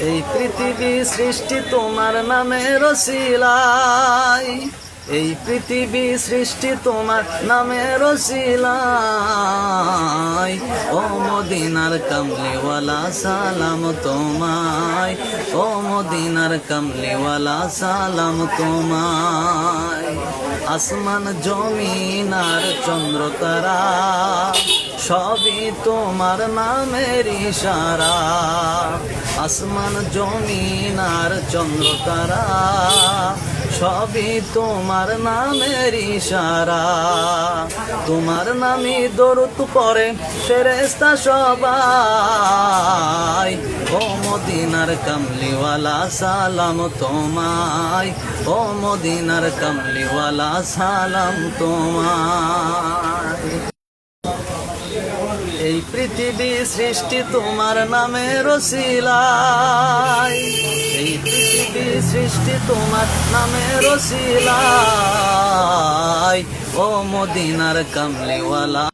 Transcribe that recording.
এই পৃথিবী সৃষ্টি তোমার নামে রসিলাই। এই পৃথিবী সৃষ্টি তোমার নামে রসিলাই। ও মদিনার কামলিওয়ালা, সালাম তোমায়। ও মদিনার কামলিওয়ালা, সালাম তোমায়। আসমান জমিন আর চন্দ্র তারা সবই তোমার নামের ইশারা। আসমান, জমিন আর চন্দ্র তারা, সবই তোমার নামের ইশারা। তোমার নামই দরুদ পরে ফেরেস্তা সবাই। ও মদিনার কামলিওয়ালা, সালাম তোমায়। ও মদিনার কামলিওয়ালা, সালাম তোমায়। পৃথিবী সৃষ্টি তোমার নামে রসিলাই এই পৃথিবী সৃষ্টি তোমার নামে রসিলাই ও মদিনার কামলিওয়ালা।